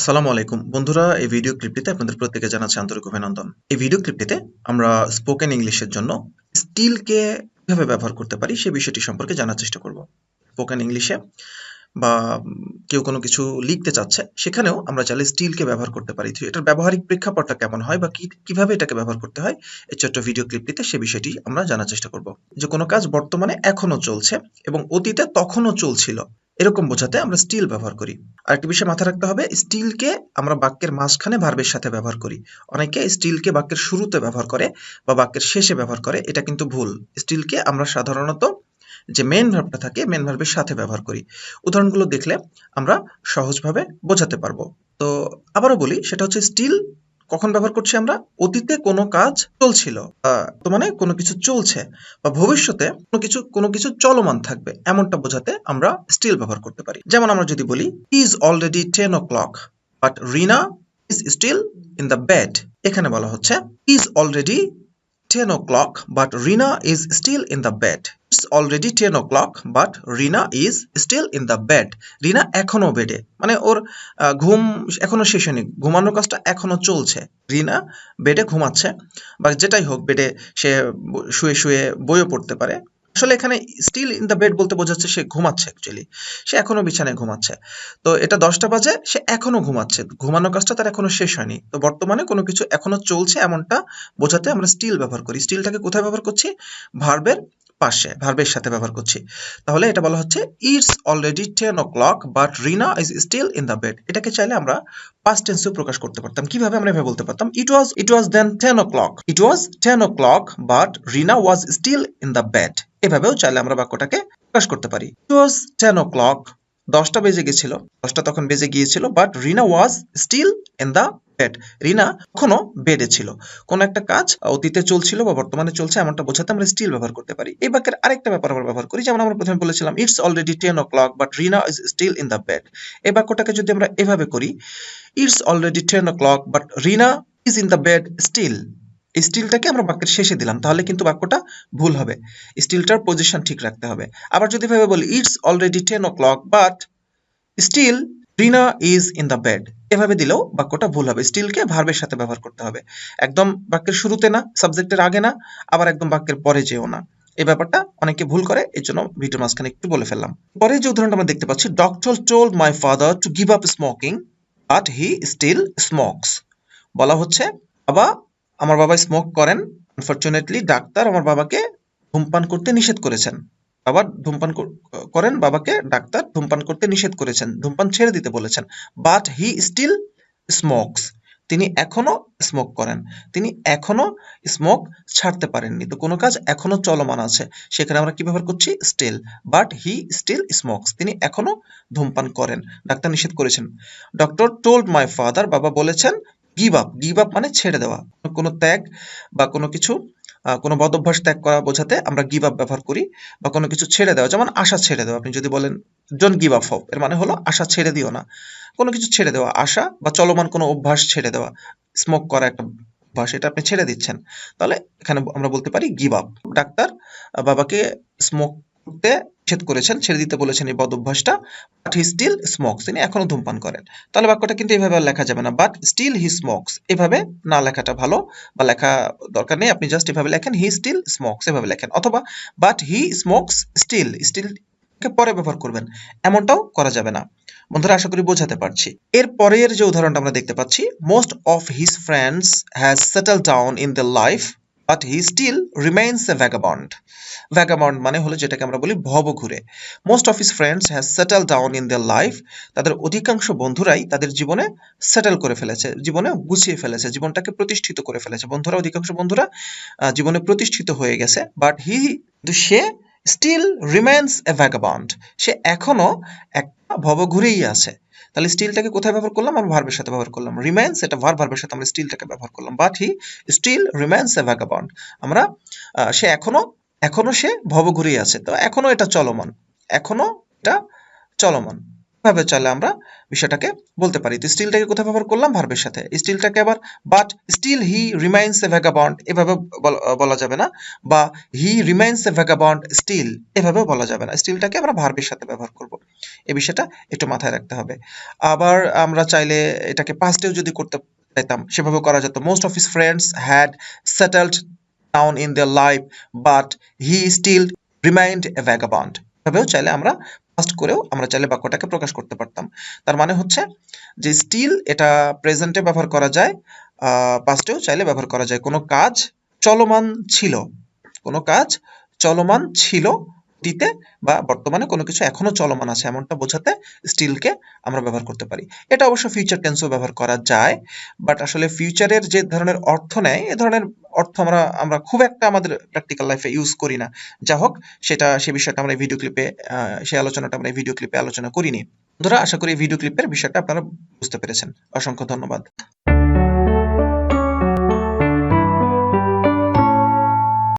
আসসালামু আলাইকুম। বন্ধুরা, এই ভিডিও ক্লিপটিতে আপনাদের প্রত্যেকে জানাচ্ছি আন্তরিক অভিনন্দন। এই ভিডিও ক্লিপটিতে আমরা স্পোকেন ইংলিশের জন্য স্টিলকে কীভাবে ব্যবহার করতে পারি সে বিষয়টি সম্পর্কে জানার চেষ্টা করব। স্পোকেন ইংলিশে বা কেউ কোনো কিছু লিখতে চাচ্ছে, সেখানেও আমরা চাইলে স্টিলকে ব্যবহার করতে পারি। এটার ব্যবহারিক প্রেক্ষাপটটা কেমন হয় বা কীভাবে এটাকে ব্যবহার করতে হয়, এই ছোট্ট ভিডিও ক্লিপটিতে সে বিষয়টি আমরা জানার চেষ্টা করব। যে কোনো কাজ বর্তমানে এখনও চলছে এবং অতীতে তখনও চলছিল। এরকম বোঝাতে আমরা স্টিল ব্যবহার করি। আর একটা বিষয় মাথায় রাখতে হবে স্টিলকে আমরা বাক্যের মাঝখানে ভার্বের সাথে ব্যবহার করি। অনেকে স্টিলকে বাক্যের শুরুতে ব্যবহার করে বা বাক্যের শেষে ব্যবহার করে, এটা কিন্তু ভুল। স্টিলকে আমরা সাধারণত যে মেন ভার্বটা থাকে মেন ভার্বের সাথে ব্যবহার করি। উদাহরণগুলো দেখলে আমরা সহজভাবে বোঝাতে পারব। তো আবারও বলি, সেটা হচ্ছে স্টিল কখন ব্যবহার করছি আমরা? অতীতে কোনো কাজ চলছিল মানে কোনো কিছু চলছে, বা ভবিষ্যতে কোনো কিছু কোনো কিছু চলমান থাকবে, এমনটা বোঝাতে আমরা স্টিল ব্যবহার করতে পারি। যেমন আমরা যদি বলি is already ten o'clock but Rina is still in the bed এখানে বলা হচ্ছে is already ten o'clock but Rina is still in the bed it's already ten o'clock but Rina is still in the bed Rina এখনও বেডে মানে ওর ঘুম এখনও শেষ হয়নি। ঘুমানোর কাজটা এখনও চলছে। রিনা বেডে ঘুমাচ্ছে বা যেটাই হোক বেডে সে শুয়ে শুয়ে বইও পড়তে পারে। আসলে এখানে স্টিল ইন দ্য বেড বলতে বোঝাচ্ছে সে ঘুমাচ্ছে অ্যাকচুয়ালি সে এখনও বিছানায় ঘুমাচ্ছে। তো এটা দশটা বাজে, সে এখনও ঘুমাচ্ছে। ঘুমানোর কাজটা তার এখনও শেষ হয়নি। তো বর্তমানে কোনো কিছু এখনও চলছে এমনটা বোঝাতে আমরা স্টিল ব্যবহার করি। স্টিলটাকে কোথায় ব্যবহার করছি? ভার্বের পাশে ভার্বের সাথে ব্যবহার করছি। তাহলে এটা বলা হচ্ছে it's already ten o'clock but Rina is still in the bed এটাকে চাইলে আমরা পাস্ট টেন্সেও প্রকাশ করতে পারতাম। কীভাবে আমরা এভাবে বলতে পারতাম? It was it was then ten o'clock it was ten o'clock but Rina was still in the bed এভাবেও চাইলে আমরা বাক্যটাকে প্রকাশ করতে পারি। ইট ওয়াজ টেন ও ক্লক দশটা বেজে গেছিল। দশটা তখন বেজে গিয়েছিল but Rina was still in the bed Rina এখনও বেডে ছিল। কোন একটা কাজ অতীতে চলছিল বা বর্তমানে চলছে এমনটা বোঝাতে আমরা স্টিল ব্যবহার করতে পারি। এই বাক্যের আরেকটা ব্যাপার আমরা ব্যবহার করি, যেমন আমরা প্রথমে বলেছিলাম it's already ten o'clock but Rina is still in the bed এই বাক্যটাকে যদি আমরা এভাবে করি it's already ten o'clock but Rina is in the bed still এই স্টিলটাকে আমরা বাক্যের শেষে দিলাম, তাহলে কিন্তু বাক্যটা ভুল হবে। স্টিলটার পজিশন ঠিক রাখতে হবে। আবার যদি ভাবে বলি it's already ten o'clock but still Rina is in the bed এভাবে দিলেও বাক্যটা ভুল হবে। স্টিলকে ভার্বের সাথে ব্যবহার করতে হবে। একদম বাক্যের শুরুতে না সাবজেক্টের আগে না, আবার একদম বাক্যের পরে যেও না। এই ব্যাপারটা অনেকে ভুল করে এই জন্য ভিডিও মাঝখানে একটু বলে ফেললাম। পরে যে উদাহরণটা আমরা দেখতে পাচ্ছি doctor told my father to give up smoking but he still smokes বলা হচ্ছে, বাবা, আমার বাবা স্মোক করেন। আনফরচুনেটলি ডাক্তার আমার বাবাকে ধূমপান করতে নিষেধ করেছেন। বাবা ধূমপান করেন, বাবাকে ডাক্তার ধূমপান করতে নিষেধ করেছেন, ধূমপান ছেড়ে দিতে বলেছেন। বাট হি স্টিল স্মোকস তিনি এখনও স্মোক করেন। তিনি এখনও স্মোক ছাড়তে পারেননি। তো কোনো কাজ এখনও চলমান আছে। সেখানে আমরা কি ব্যবহার করছি? Still but he still smokes তিনি এখনও ধূমপান করেন। ডাক্তার নিষেধ করেছেন। ডক্টর টোল্ড মাই ফাদার বাবা বলেছেন গিভ আপ গিভ আপ মানে ছেড়ে দেওয়া। কোনো ত্যাগ বা কোনো কিছু কোনো বদভ্যাস ত্যাগ করা বোঝাতে আমরা গিভ আপ ব্যবহার করি বা কোনো কিছু ছেড়ে দেওয়া, যেমন আশা ছেড়ে দেওয়া। আপনি যদি বলেন ডোন্ট গিভ আপ হোপ এর মানে হলো আশা ছেড়ে দিও না। কোনো কিছু ছেড়ে দেওয়া, আশা বা চলমান কোনো অভ্যাস ছেড়ে দেওয়া স্মোক করা একটা অভ্যাস, এটা আপনি ছেড়ে দিচ্ছেন। তাহলে এখানে আমরা বলতে পারি গিভ আপ ডাক্তার বাবাকে স্মোক করতে নিষেধ করেছেন, ছেড়ে দিতে বলেছেন এই বদ অভ্যাসটা বাট হি স্টিল স্মোকস তিনি এখনও ধূমপান করেন। তাহলে বাক্যটা কিন্তু আর লেখা যাবে না বাট স্টিল হি স্মোকস এভাবে না লেখাটা ভালো বা লেখা দরকার নেই, আপনি জাস্ট এভাবে লেখেন হি স্টিল স্মোকস এভাবে লেখেন, অথবা but he smokes still still পরে ব্যবহার করবেন, এমনটাও করা যাবে না। বন্ধুরা, আশা করি বোঝাতে পারছি। এর পরের যে উদাহরণটা আমরা দেখতে পাচ্ছি most of his friends has settle down in the life but he still remains a vagabond vagabond মানে হলো যেটাকে আমরা বলি ভবঘুরে most of his friends has settle down in the life তাদের অধিকাংশ বন্ধুরাই তাদের জীবনে সেটেল করে ফেলেছে, জীবনে গুছিয়ে ফেলেছে, জীবনটাকে প্রতিষ্ঠিত করে ফেলেছে। বন্ধুরা, অধিকাংশ বন্ধুরা জীবনে প্রতিষ্ঠিত হয়ে গেছে। বাট হি সে স্টিল রিমেন্স এ ভ্যাগাবন্ড সে এখনও একটা ভবঘুরেই আছে। তাহলে স্টিলটাকে কোথায় ব্যবহার করলাম? আমরা ভার্বের সাথে ব্যবহার করলাম। রিমেন্স এটা ভার ভার্বের সাথে আমরা স্টিলটাকে ব্যবহার করলাম। But he still remains a vagabond আমরা সে এখনও এখনও সে ভবঘুরেই আছে। তো এখনও এটা চলমান। এখনও এটা চলমান। এভাবে চাইলে আমরা বিষয়টাকে বলতে পারি? তো স্টিলটাকে কোথায় ব্যবহার করলাম? ভার্বের সাথে। স্টিলটাকে আবার but still he remains a vagabond এভাবে বল- যাবে না। বা হি রিমাইন্স এ ভ্যাগাবন্ড স্টিল এভাবেও বলা যাবে না। স্টিলটাকে আমরা ভার্বের সাথে ব্যবহার করব। এই বিষয়টা একটু মাথায় রাখতে হবে। আবার আমরা চাইলে এটাকে পাস্টেও যদি করতে চাইতাম সেভাবে করা যেত। Most of his friends had settled down in their life but he still remained a vagabond এভাবেও চাইলে আমরা পাস্ট করেও আমরা চাইলে বাক্যটাকে প্রকাশ করতে পারতাম। তার মানে হচ্ছে যে স্টিল এটা প্রেজেন্টে ব্যবহার করা যায় পাস্টেও চাইলে ব্যবহার করা যায়। কোনো কাজ চলমান ছিল, কোনো কাজ চলমান ছিল অতীতে বা বর্তমানে কোনো কিছু এখনও চলমান আছে, এমনটা বোঝাতে স্টিলকে আমরা ব্যবহার করতে পারি। এটা অবশ্য ফিউচার টেন্সও ব্যবহার করা যায় বাট আসলে ফিউচারের যে ধরনের অর্থ নেয়, এ ধরনের অর্থ আমরা আমরা খুব একটা আমাদের প্র্যাকটিক্যাল লাইফে ইউজ করি না। যা হোক, সেটা, সে বিষয়টা আমরা ভিডিও ক্লিপে সেই আলোচনাটা আমরা ভিডিও ক্লিপে আলোচনা করিনি। বন্ধুরা, আশা করি ভিডিও ক্লিপের বিষয়টা আপনারা বুঝতে পেরেছেন। অসংখ্য ধন্যবাদ।